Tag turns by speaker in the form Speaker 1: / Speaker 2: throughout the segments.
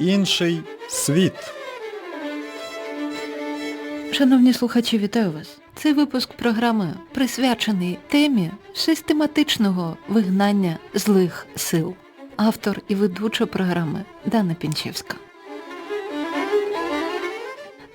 Speaker 1: Інший світ.
Speaker 2: Шановні слухачі, вітаю вас. Цей випуск програми присвячений темі систематичного вигнання злих сил. Автор і ведуча програми Дана Пінчевська.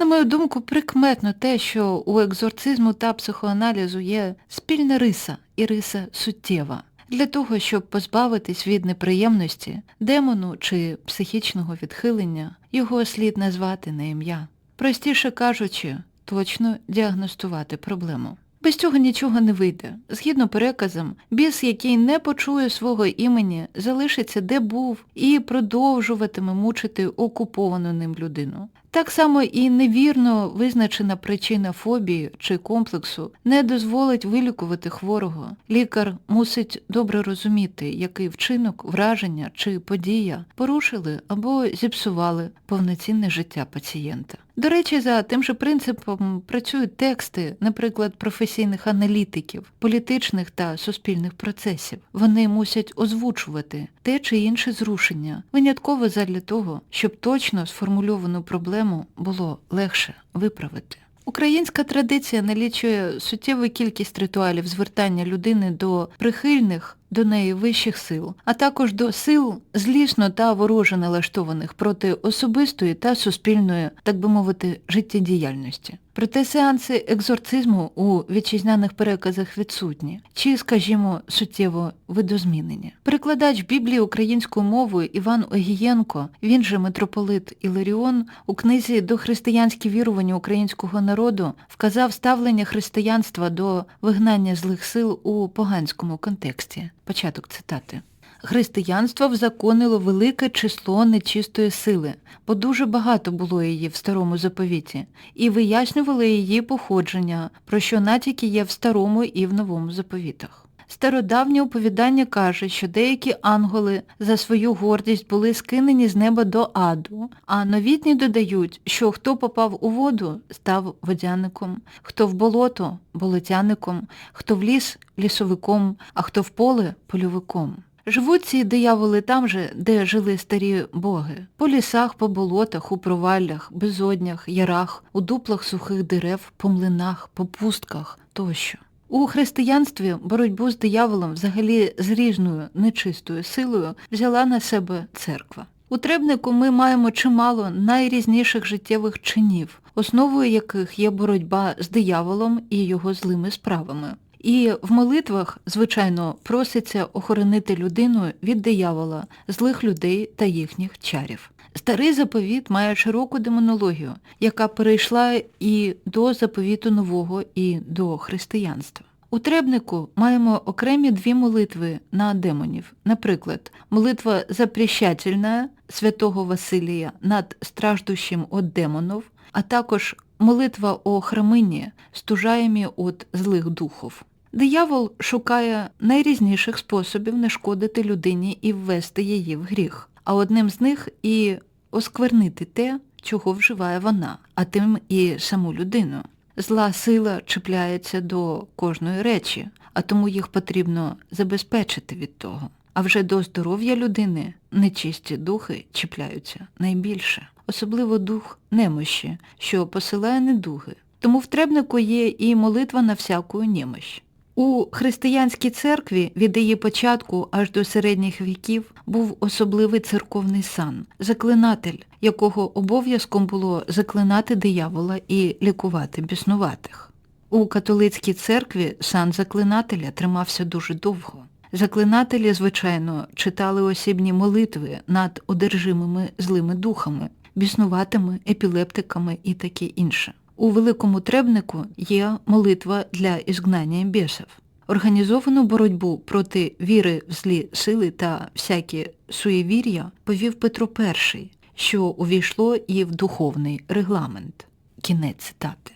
Speaker 2: На мою думку, прикметно те, що у екзорцизму та психоаналізу є спільна риса і риса суттєва. Для того, щоб позбавитись від неприємності, демону чи психічного відхилення, його слід назвати на ім'я. Простіше кажучи, точно діагностувати проблему. Без цього нічого не вийде. Згідно переказам, біс, який не почує свого імені, залишиться де був і продовжуватиме мучити окуповану ним людину. Так само і невірно визначена причина фобії чи комплексу не дозволить вилікувати хворого. Лікар мусить добре розуміти, який вчинок, враження чи подія порушили або зіпсували повноцінне життя пацієнта. До речі, за тим же принципом працюють тексти, наприклад, професійних аналітиків, політичних та суспільних процесів. Вони мусять озвучувати те чи інше зрушення, винятково задля того, щоб точно сформульовану проблему було легше виправити. Українська традиція налічує суттєву кількість ритуалів звертання людини до прихильних до неї вищих сил, а також до сил злісно та вороже налаштованих проти особистої та суспільної, так би мовити, життєдіяльності. Проте сеанси екзорцизму у вітчизняних переказах відсутні, чи, скажімо, суттєво видозмінені. Перекладач Біблії українською мовою Іван Огієнко, він же митрополит Іларіон, у книзі до християнські вірування українського народу вказав ставлення християнства до вигнання злих сил у поганському контексті. Початок цитати. Християнство взаконило велике число нечистої сили, бо дуже багато було її в старому заповіті, і вияснювали її походження, про що натяки є в старому і в новому заповітах. Стародавнє оповідання каже, що деякі ангели за свою гордість були скинені з неба до аду, а новітні додають, що хто попав у воду, став водяником, хто в болото болотяником, хто в ліс лісовиком, а хто в поле польовиком. Живуть ці дияволи там же, де жили старі боги. По лісах, по болотах, у проваллях, безоднях, ярах, у дуплах сухих дерев, по млинах, по пустках тощо. У християнстві боротьбу з дияволом взагалі з різною нечистою силою взяла на себе церква. У требнику ми маємо чимало найрізніших життєвих чинів, основою яких є боротьба з дияволом і його злими справами. І в молитвах, звичайно, проситься охоронити людину від диявола, злих людей та їхніх чарів. Старий заповіт має широку демонологію, яка перейшла і до заповіту нового, і до християнства. У требнику маємо окремі дві молитви на демонів. Наприклад, молитва запрещательна святого Василія над страждущим от демонов, а також молитва о храмині, стужаємі от злих духов. Диявол шукає найрізніших способів не шкодити людині і ввести її в гріх, а одним з них і осквернити те, чого вживає вона, а тим і саму людину. Зла сила чіпляється до кожної речі, а тому їх потрібно забезпечити від того. А вже до здоров'я людини нечисті духи чіпляються найбільше, особливо дух немощі, що посилає недуги. Тому в требнику є і молитва на всяку немощ. У християнській церкві від її початку аж до середніх віків був особливий церковний сан, заклинатель, якого обов'язком було заклинати диявола і лікувати біснуватих. У католицькій церкві сан заклинателя тримався дуже довго. Заклинателі, звичайно, читали осібні молитви над одержимими злими духами, біснуватими, епілептиками і таке інше. У великому требнику є молитва для ізгнання бісів. Організовану боротьбу проти віри в злі сили та всякі суєвір'я повів Петро І, що увійшло і в духовний регламент. Кінець цитати.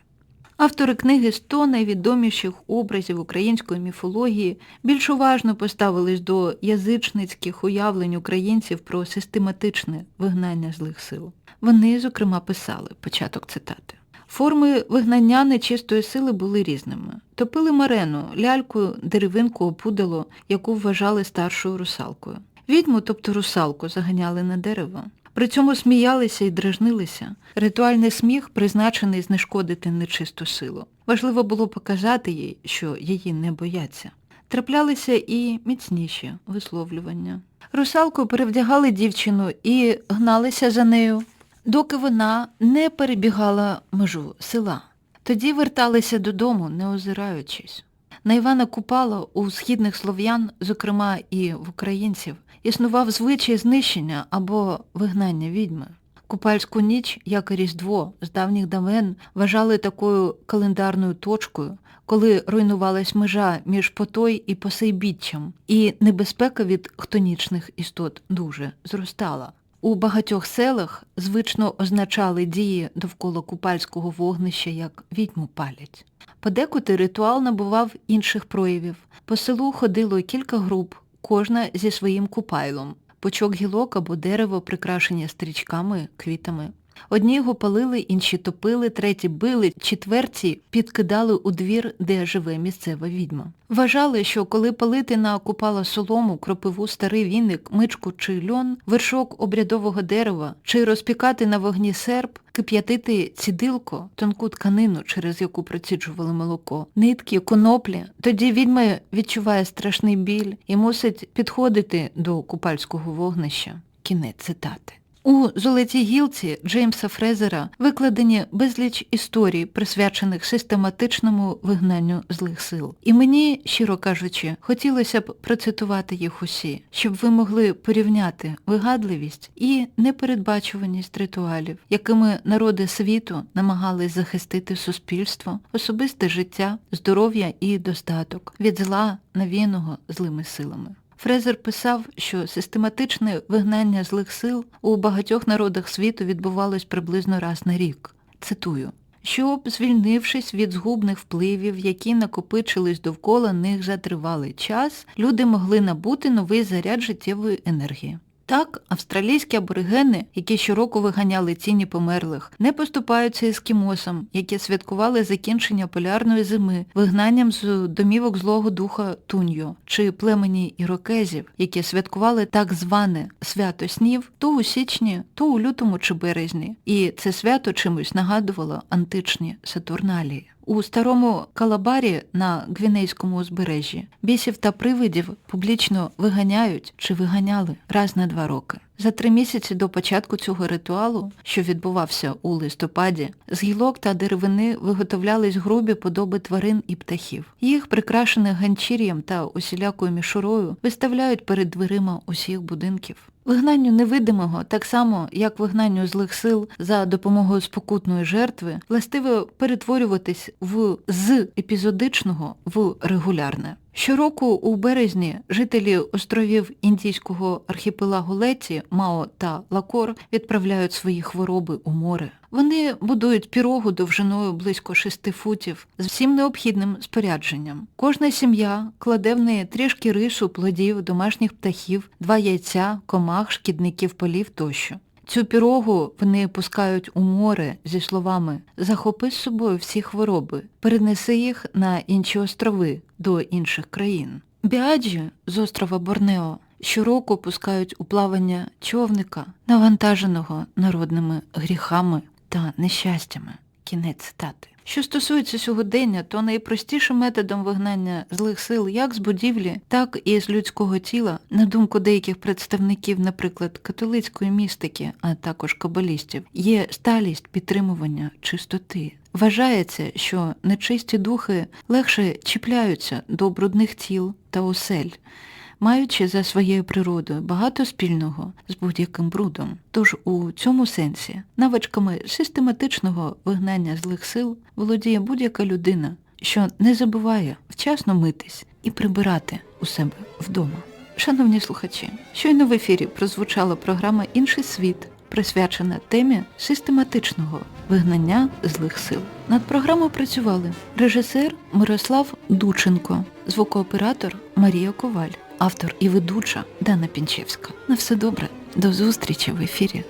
Speaker 2: Автори книги «100 найвідоміших образів української міфології більш уважно поставились до язичницьких уявлень українців про систематичне вигнання злих сил. Вони, зокрема, писали, початок цитати, Форми вигнання нечистої сили були різними. Топили марену, ляльку, деревинку, опудало, яку вважали старшою русалкою. Відьму, тобто русалку, заганяли на дерево. При цьому сміялися і дражнилися. Ритуальний сміх призначений знешкодити нечисту силу. Важливо було показати їй, що її не бояться. Траплялися і міцніші висловлювання. Русалку перевдягали дівчину і гналися за нею, доки вона не перебігала межу села. Тоді верталися додому, не озираючись. На Івана Купала у східних слов'ян, зокрема і в українців, існував звичай знищення або вигнання відьми. Купальську ніч, як і Різдво, з давніх давен вважали такою календарною точкою, коли руйнувалась межа між потой і посейбіччям, і небезпека від хтонічних істот дуже зростала. У багатьох селах звично означали дії довкола купальського вогнища як відьму палять. Подекуди ритуал набував інших проявів. По селу ходило кілька груп, кожна зі своїм купайлом. Почок гілок або дерево, прикрашені стрічками, квітами. Одні його палили, інші топили, треті били, четверті підкидали у двір, де живе місцева відьма. Вважали, що коли палити на купала солому, кропиву, старий віник, мичку чи льон, вершок обрядового дерева, чи розпікати на вогні серп, кип'ятити цідилко, тонку тканину, через яку проціджували молоко, нитки, коноплі, тоді відьма відчуває страшний біль і мусить підходити до купальського вогнища. Кінець цитати. У Золотій гілці Джеймса Фрезера викладені безліч історій, присвячених систематичному вигнанню злих сил. І мені, щиро кажучи, хотілося б процитувати їх усі, щоб ви могли порівняти вигадливість і непередбачуваність ритуалів, якими народи світу намагались захистити суспільство, особисте життя, здоров'я і достаток від зла, навіяного злими силами. Фрезер писав, що систематичне вигнання злих сил у багатьох народах світу відбувалось приблизно раз на рік. Цитую. Щоб, звільнившись від згубних впливів, які накопичились довкола них за тривалий час, люди могли набути новий заряд життєвої енергії. Так, австралійські аборигени, які щороку виганяли тіні померлих, не поступаються ескімосам, які святкували закінчення полярної зими, вигнанням з домівок злого духа Туньо, чи племені ірокезів, які святкували так зване свято снів то у січні, то у лютому чи березні. І це свято чимось нагадувало античні Сатурналії. У старому Калабарі на Гвінейському узбережжі бісів та привидів публічно виганяють чи виганяли раз на два роки. За три місяці до початку цього ритуалу, що відбувався у листопаді, з гілок та деревини виготовлялись грубі подоби тварин і птахів. Їх, прикрашених ганчір'ям та усілякою мішурою, виставляють перед дверима усіх будинків. Вигнанню невидимого, так само як вигнанню злих сил за допомогою спокутної жертви, властиво перетворюватись в з епізодичного в регулярне. Щороку у березні жителі островів індійського архіпелагу Леті, Мао та Лакор відправляють свої хвороби у море. Вони будують пірогу довжиною близько 6 футів з всім необхідним спорядженням. Кожна сім'я кладе в неї трішки рису, плодів, домашніх птахів, два яйця, комах, шкідників полів тощо. Цю пірогу вони пускають у море зі словами «Захопи з собою всі хвороби, перенеси їх на інші острови до інших країн». Біаджі з острова Борнео щороку пускають у плавання човника, навантаженого народними гріхами та нещастями. Кінець цитати. Що стосується сьогодення, то найпростішим методом вигнання злих сил як з будівлі, так і з людського тіла, на думку деяких представників, наприклад, католицької містики, а також кабалістів, є сталість підтримування чистоти. Вважається, що нечисті духи легше чіпляються до брудних тіл та осель, маючи за своєю природою багато спільного з будь-яким брудом. Тож у цьому сенсі навичками систематичного вигнання злих сил володіє будь-яка людина, що не забуває вчасно митись і прибирати у себе вдома. Шановні слухачі, щойно в ефірі прозвучала програма Інший світ, присвячена темі систематичного вигнання злих сил. Над програмою працювали режисер Мирослав Дученко, звукооператор Марія Коваль, автор і ведуча Дана Пінчевська. На все добре, до зустрічі в ефірі.